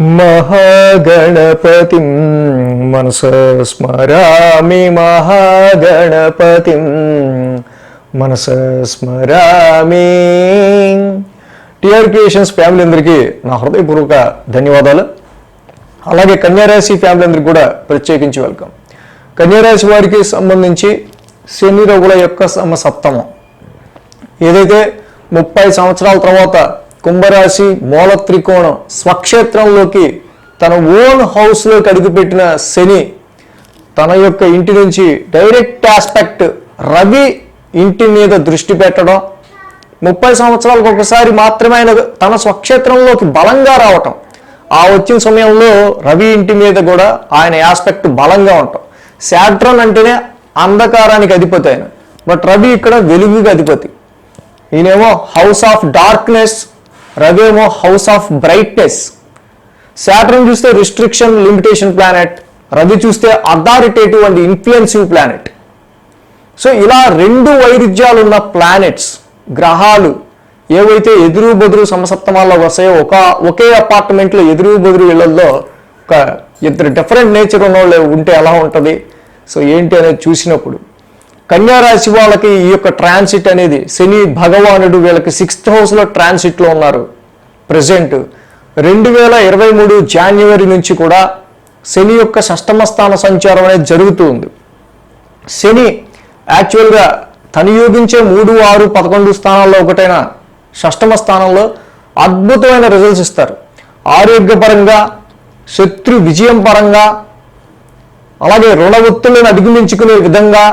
మహాగణపతిం మనసు స్మరామి మహాగణపతిం మనస స్మరామి. టిఆర్ క్రియేషన్స్ ఫ్యామిలీ అందరికీ నా హృదయపూర్వక ధన్యవాదాలు. అలాగే కన్యారాశి ఫ్యామిలీ అందరికి కూడా ప్రత్యేకించి వెల్కమ్ కన్యారాశి వారికి సంబంధించి శని రఘుల యొక్క సమ సప్తమం. ఏదైతే ముప్పై సంవత్సరాల తర్వాత కుంభరాశి మూల త్రికోణం స్వక్షేత్రంలోకి తన ఓన్ హౌస్లోకి అడుగుపెట్టిన శని తన యొక్క ఇంటి నుంచి డైరెక్ట్ ఆస్పెక్ట్ రవి ఇంటి మీద దృష్టి పెట్టడం. ముప్పై సంవత్సరాలకు ఒకసారి మాత్రమే ఆయన తన స్వక్షేత్రంలోకి బలంగా రావటం. ఆ వచ్చిన సమయంలో రవి ఇంటి మీద కూడా ఆయన ఆస్పెక్ట్ బలంగా ఉంటాం. శాట్రన్ అంటేనే అంధకారానికి అధిపతి ఆయన. బట్ రవి ఇక్కడ వెలుగుకి అధిపతి. ఈయనేమో హౌస్ ఆఫ్ డార్క్నెస్ రవేమో హౌస్ ఆఫ్ బ్రైట్నెస్. శాటర్న్ చూస్తే రిస్ట్రిక్షన్ లిమిటేషన్ ప్లానెట్. రవి చూస్తే authoritative and influencive planet. So ఇలా రెండు వైరుధ్యాలు ఉన్న ప్లానెట్స్ గ్రహాలు ఏవైతే ఎదురు బెదురు సమసప్తమాల్లో వస్తాయో ఒక ఒకే అపార్ట్మెంట్లో ఎదురు బెదురు ఇళ్ళలో ఒక ఇద్దరు డిఫరెంట్ నేచర్ ఉన్న వాళ్ళు ఉంటే ఎలా ఉంటుంది? సో ఏంటి అనేది చూసినప్పుడు కన్యా రాశి వాళ్ళకి ఈ యొక్క ట్రాన్సిట్ అనేది శని భగవానుడు వీళ్ళకి సిక్స్త్ హౌస్లో ట్రాన్సిట్లో ఉన్నారు. ప్రజెంట్ రెండు వేల ఇరవై మూడు జాన్యువరి నుంచి కూడా శని యొక్క షష్టమ స్థాన సంచారం అనేది జరుగుతూ ఉంది. శని యాక్చువల్గా తను యోగించే మూడు ఆరు పదకొండు స్థానాల్లో ఒకటైన షష్టమ స్థానంలో అద్భుతమైన రిజల్ట్స్ ఇస్తారు. ఆరోగ్యపరంగా శత్రు విజయం పరంగా అలాగే రుణ ఒత్తులను అధిగమించుకునే విధంగా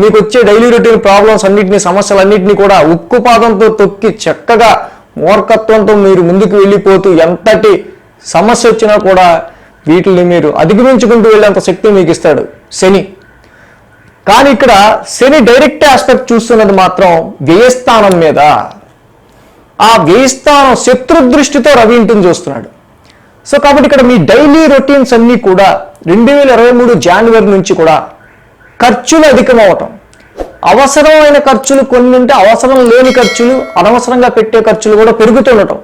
మీకు వచ్చే డైలీ రొటీన్ ప్రాబ్లమ్స్ అన్నిటిని సమస్యలన్నింటినీ కూడా ఉక్కుపాదంతో తొక్కి చక్కగా మూర్ఖత్వంతో మీరు ముందుకు వెళ్ళిపోతూ ఎంతటి సమస్య వచ్చినా కూడా వీటిని మీరు అధిగమించుకుంటూ వెళ్ళేంత శక్తి మీకు ఇస్తాడు శని. కానీ ఇక్కడ శని డైరెక్ట్ ఆస్పెక్ట్ చూస్తున్నది మాత్రం వ్యయస్థానం మీద. ఆ వ్యయస్థానం శత్రు దృష్టితో రవి ఇంటిని చూస్తున్నాడు. సో కాబట్టి ఇక్కడ మీ డైలీ రొటీన్స్ అన్నీ కూడా రెండు వేల ఇరవై మూడు జనవరి నుంచి కూడా ఖర్చులు అధికమవటం అవసరమైన ఖర్చులు కొన్ని ఉంటే అవసరం లేని ఖర్చులు అనవసరంగా పెట్టే ఖర్చులు కూడా పెరుగుతుండటం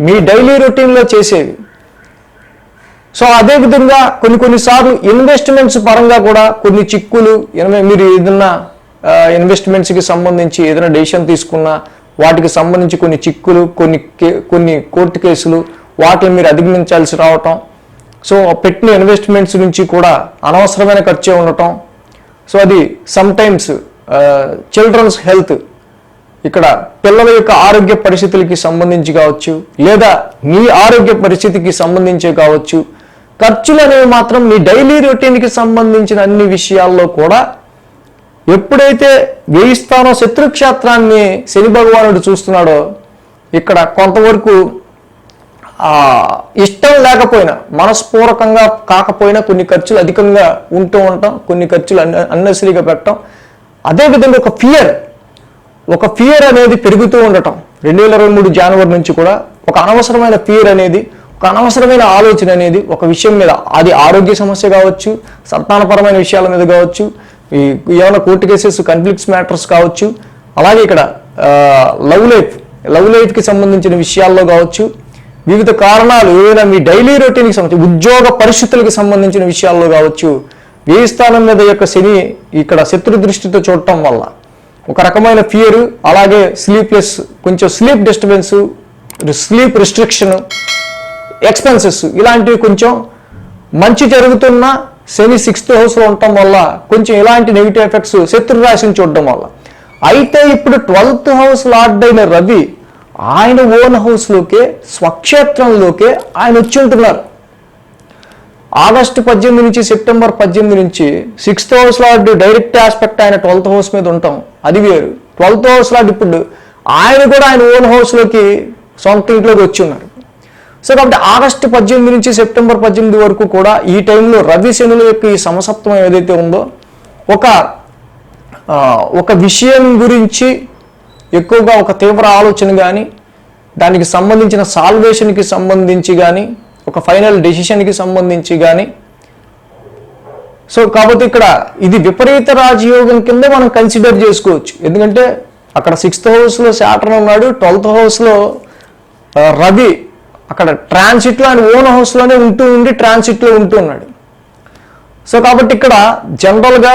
మీ డైలీ రొటీన్లో చేసేవి. సో అదే విధంగా కొన్ని కొన్నిసార్లు ఇన్వెస్ట్మెంట్స్ పరంగా కూడా కొన్ని చిక్కులు మీరు ఏదన్నా ఇన్వెస్ట్మెంట్స్కి సంబంధించి ఏదైనా డెసిషన్ తీసుకున్నా వాటికి సంబంధించి కొన్ని చిక్కులు కొన్ని కే- కొన్ని కోర్టు కేసులు వాటిని మీరు అధిగమించాల్సి రావటం. సో పెట్టిన ఇన్వెస్ట్మెంట్స్ నుంచి కూడా అనవసరమైన ఖర్చే ఉండటం. సో అది సమ్టైమ్స్ చిల్డ్రన్స్ హెల్త్ ఇక్కడ పిల్లల యొక్క ఆరోగ్య పరిస్థితులకి సంబంధించి కావచ్చు లేదా మీ ఆరోగ్య పరిస్థితికి సంబంధించి కావచ్చు ఖర్చులు అనేవి మాత్రం మీ డైలీ రొటీన్కి సంబంధించిన అన్ని విషయాల్లో కూడా ఎప్పుడైతే వేయిస్తానో శత్రుక్షేత్రాన్ని శని భగవానుడు చూస్తున్నాడో ఇక్కడ కొంతవరకు ఇష్టం లేకపోయినా మనస్పూర్వకంగా కాకపోయినా కొన్ని ఖర్చులు అధికంగా ఉంటూ ఉంటాం కొన్ని ఖర్చులు అన్న అన్నెసరీగా పెట్టడం అదేవిధంగా ఒక ఫియర్ ఒక ఫియర్ అనేది పెరుగుతూ ఉండటం. రెండు వేల ఇరవై మూడు జనవరి నుంచి కూడా ఒక అనవసరమైన ఫియర్ అనేది ఒక అనవసరమైన ఆలోచన అనేది ఒక విషయం మీద అది ఆరోగ్య సమస్య కావచ్చు సంతానపరమైన విషయాల మీద కావచ్చు ఈ ఏమైనా కోర్టు కేసెస్ కన్ఫ్లిక్ట్స్ మ్యాటర్స్ కావచ్చు అలాగే ఇక్కడ లవ్ లైఫ్ లవ్ లైఫ్కి సంబంధించిన విషయాల్లో కావచ్చు వివిధ కారణాలు ఏదైనా మీ డైలీ రొటీన్కి సంబంధించి ఉద్యోగ పరిస్థితులకు సంబంధించిన విషయాల్లో కావచ్చు వేయి స్థానం మీద యొక్క శని ఇక్కడ శత్రు దృష్టితో చూడటం వల్ల ఒక రకమైన ఫియర్ అలాగే స్లీప్లెస్ కొంచెం sleep disturbance sleep restriction expenses ఇలాంటివి కొంచెం మంచి జరుగుతున్న శని సిక్స్త్ హౌస్లో ఉండటం వల్ల కొంచెం ఇలాంటి నెగిటివ్ ఎఫెక్ట్స్ శత్రు రాశిని చూడడం వల్ల. అయితే ఇప్పుడు ట్వెల్త్ హౌస్ లార్డ్ అయిన రవి ఆయన ఓన్ హౌస్లోకే స్వక్షేత్రంలోకే ఆయన వచ్చి ఉంటున్నారు. ఆగస్టు పద్దెనిమిది నుంచి సెప్టెంబర్ పద్దెనిమిది నుంచి సిక్స్త్ హౌస్ అటు డైరెక్ట్ ఆస్పెక్ట్ ఆయన ట్వెల్త్ హౌస్ మీద ఉంటాం. అది వేరు. ట్వెల్త్ హౌస్ లార్డ్ ఇప్పుడు ఆయన కూడా ఆయన ఓన్ హౌస్లోకి సొంత ఇంట్లోకి వచ్చి ఉన్నారు. సో కాబట్టి ఆగస్టు పద్దెనిమిది నుంచి సెప్టెంబర్ పద్దెనిమిది వరకు కూడా ఈ టైంలో రవి శనుల యొక్క ఈ సమసప్తం ఏదైతే ఉందో ఒక ఒక విషయం గురించి ఎక్కువగా ఒక తీవ్ర ఆలోచన కానీ దానికి సంబంధించిన సాల్వేషన్కి సంబంధించి కానీ ఒక ఫైనల్ డెసిషన్కి సంబంధించి కానీ సో కాబట్టి ఇక్కడ ఇది విపరీత రాజయోగం కింద మనం కన్సిడర్ చేసుకోవచ్చు. ఎందుకంటే అక్కడ సిక్స్త్ హౌస్లో శాటర్న్ ఉన్నాడు ట్వెల్త్ హౌస్లో రవి అక్కడ ట్రాన్సిట్లో ఆయన ఓన్ హౌస్లోనే ఉంటూ ఉండి ట్రాన్సిట్లో ఉంటూ ఉన్నాడు. సో కాబట్టి ఇక్కడ జనరల్గా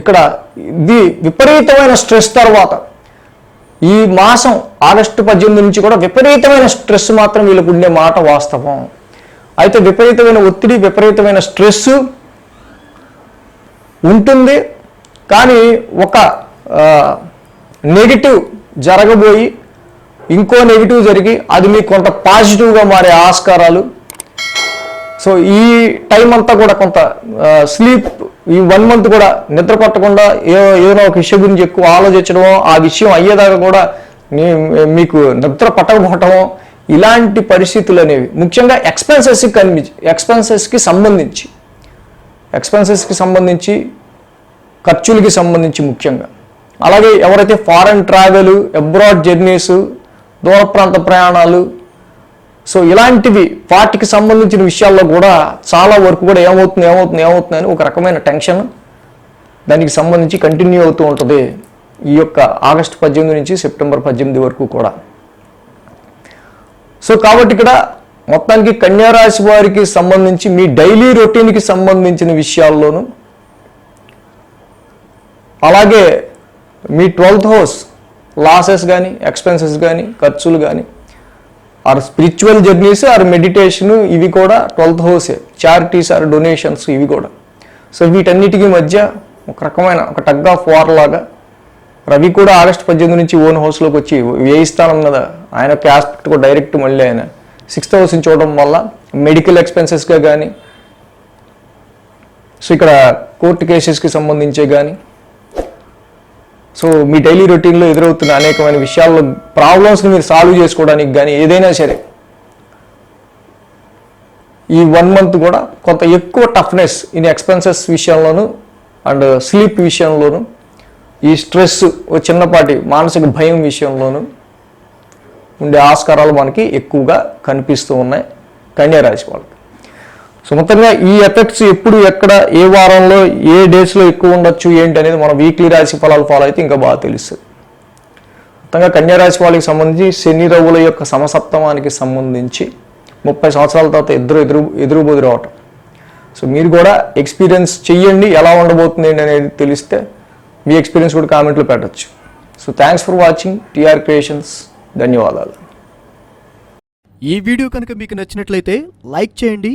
ఇక్కడ ఇది విపరీతమైన స్ట్రెస్ తర్వాత ఈ మాసం ఆగస్టు పద్దెనిమిది నుంచి కూడా విపరీతమైన స్ట్రెస్ మాత్రం వీళ్ళకు ఉండే మాట వాస్తవం. అయితే విపరీతమైన ఒత్తిడి విపరీతమైన స్ట్రెస్ ఉంటుంది. కానీ ఒక నెగిటివ్ జరగబోయి ఇంకో నెగిటివ్ జరిగి అది మీకు కొంత పాజిటివ్గా మారే ఆస్కారాలు. సో ఈ టైం అంతా కూడా కొంత స్లీప్ ఈ వన్ మంత్ కూడా నిద్ర పట్టకుండా ఏ ఏదైనా ఒక విషయం గురించి ఎక్కువ ఆలోచించడమో ఆ విషయం అయ్యేదాకా కూడా మీకు నిద్ర పట్టకపోవటమో ఇలాంటి పరిస్థితులు అనేవి. ముఖ్యంగా ఎక్స్పెన్సెస్కి కనిపించి ఎక్స్పెన్సెస్కి సంబంధించి. ఎక్స్పెన్సెస్కి సంబంధించి ఖర్చులకి సంబంధించి ముఖ్యంగా. అలాగే ఎవరైతే ఫారెన్ ట్రావెల్ అబ్రాడ్ జర్నీస్ దూర ప్రాంత ప్రయాణాలు సో ఇలాంటివి వాటికి సంబంధించిన విషయాల్లో కూడా చాలా వరకు కూడా ఏమవుతుంది ఏమవుతుంది ఏమవుతుంది అని ఒక రకమైన టెన్షన్ దానికి సంబంధించి కంటిన్యూ అవుతూ ఉంటుంది ఈ యొక్క ఆగస్టు పద్దెనిమిది నుంచి సెప్టెంబర్ పద్దెనిమిది వరకు కూడా. సో కాబట్టి ఇక్కడ మొత్తానికి కన్యారాశి వారికి సంబంధించి మీ డైలీ రొటీన్కి సంబంధించిన విషయాల్లోనూ అలాగే మీ ట్వెల్త్ హౌస్ లాసెస్ కానీ ఎక్స్పెన్సెస్ కానీ ఖర్చులు కానీ or spiritual journeys or meditation ఇవి కూడా ట్వెల్త్ హౌసే చారిటీస్ ఆర్ డొనేషన్స్ ఇవి కూడా. సో వీటన్నిటికీ మధ్య ఒక రకమైన ఒక టగ్ ఆఫ్ వార్ లాగా రవి కూడా ఆగస్ట్ పద్దెనిమిది నుంచి ఓన్ హౌస్లోకి వచ్చి వేయి స్థానం ఆయన యొక్క ఆస్పెక్ట్ కూడా డైరెక్ట్ మళ్ళీ ఆయన. సిక్స్త్ హౌస్ని చూడడం వల్ల మెడికల్ ఎక్స్పెన్సెస్గా కానీ సో ఇక్కడ కోర్టు కేసెస్కి సంబంధించే కానీ సో మీ డైలీ రొటీన్లో ఎదురవుతున్న అనేకమైన విషయాల్లో ప్రాబ్లమ్స్ని మీరు సాల్వ్ చేసుకోవడానికి కానీ ఏదైనా సరే ఈ వన్ మంత్ కూడా కొంత ఎక్కువ టఫ్నెస్ ఇన్ ఎక్స్పెన్సెస్ విషయంలోనూ అండ్ స్లీప్ విషయంలోనూ ఈ స్ట్రెస్ ఓ చిన్నపాటి మానసిక భయం విషయంలోనూ ఉండే ఆస్కారాలు మనకి ఎక్కువగా కనిపిస్తూ ఉన్నాయి. కన్యా రాశి వాళ్ళకి. సో మొత్తంగా ఈ ఎఫెక్ట్స్ ఎప్పుడు ఎక్కడ ఏ వారంలో ఏ డేస్లో ఎక్కువ ఉండొచ్చు ఏంటి అనేది మన వీక్లీ రాశి ఫలాలు ఫాలో అయితే ఇంకా బాగా తెలుస్తుంది. మొత్తంగా కన్యారాశి వాళ్ళకి సంబంధించి శని రవుల యొక్క సమసప్తమానికి సంబంధించి ముప్పై సంవత్సరాల తర్వాత ఎదురు ఎదురు ఎదురు బెదురు అవటం సో మీరు కూడా ఎక్స్పీరియన్స్ చెయ్యండి ఎలా ఉండబోతుంది ఏంటి అనేది తెలిస్తే మీ ఎక్స్పీరియన్స్ కూడా కామెంట్లో పెట్టచ్చు. So thanks for watching TR Creations ధన్యవాదాలు. ఈ వీడియో కనుక మీకు నచ్చినట్లయితే లైక్ చేయండి